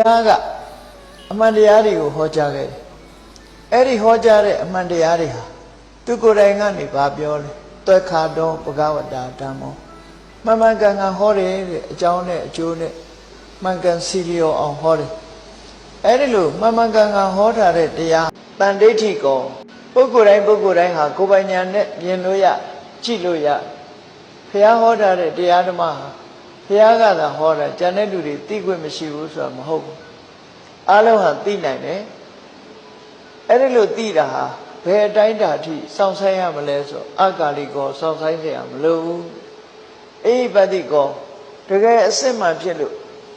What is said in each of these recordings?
ရားကအမှန်တရားတွေကိုဟောကြားခဲ့တယ်အဲ့ဒီဟောကြားတဲ့အမှန်တရားတွေဟာသူကိုယ်တိုင်ကနေဗာပြောလဲသွက်ခါတော်ဘဂဝတာဓမ္မောမှန်မှန်ကန်ကန်ဟောတယ်တဲ့အကြောင်းနဲ့အကျိုးနဲ့မှန်ကန်စီလျော်အောင်ဟောတယ်အဲ့ဒီလိုမှန်မှန်ကန်ကန်ဟောထားတဲ့တရားတန်ဒိဋ္ဌိကောပုဂ္ဂိုလ်တိုင်းပုဂ္ဂိုလ်တိုင်းဟာကိုယ်ပိုင်ဉာဏ်နဲ့မြင်လို့ရကြည့်လို့ရဘုရားဟောထားတဲ့တရားဓမ္မဟာ ဘုရားကသာဟောတာကျန်တဲ့လူတွေသိခွင့်မရှိဘူးဆိုတာမဟုတ်ဘူးအားလုံးဟာသိနိုင်တယ်အဲ့ဒီလိုသိတာဟာဘယ်အတိုင်းတာအထိစောင့်ဆိုင်ရမလဲဆိုအကာလီကောစောင့်ဆိုင်เสียမလို့ဘူးအိပတိကောတကယ်အစစ်မှန်ဖြစ်လို့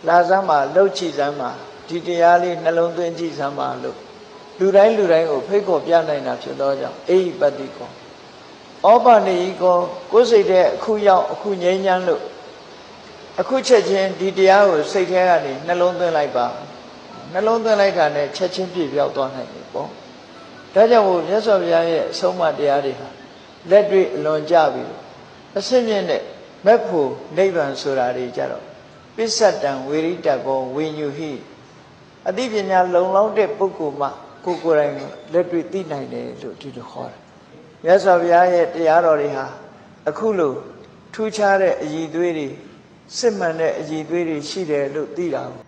လာစမ်းမှာလှုပ်ချစမ်းမှာဒီတရားလေးနှလုံးသွင်းကြည့်စမ်းပါလို့လူတိုင်းလူတိုင်းကိုဖိတ်ခေါ်ပြနိုင်တာဖြစ်သောကြောင့်အိပတိကောဩပနေဤကောကိုယ်စိတ်တဲ့အခုရောက်အခုငြိမ်းချမ်းလို့ အခုချက်ချင်းဒီတရားကိုစိတ်ထဲကနေနှလုံးသွင်းလိုက်ပါနှလုံးသွင်းလိုက်တာနဲ့ချက်ချင်းပြည့်ပြောက်သွားနိုင်တယ်ပေါ့ဒါကြောင့်မို့မြတ်စွာဘုရားရဲ့အဆုံးအမတရားတွေဟာလက်တွေ့အလွန်ကြပြီအစစ်မြင့်တဲ့မက်ဖို့နိဗ္ဗာန်ဆိုတာတွေကြတော့ပစ္စတံဝေရိတကောဝိညုဟိအသိပညာလုံလောက်တဲ့ပုဂ္ဂိုလ်မှကိုယ်ကိုယ်တိုင်လက်တွေ့သိနိုင်တယ်လို့ဒီလိုခေါ်တယ်မြတ်စွာဘုရားရဲ့တရားတော်တွေဟာအခုလိုထူးခြားတဲ့အည်သွေးတွေ စစ်မှန်တဲ့အည်သွေးတွေရှိတယ်လို့သိတာကို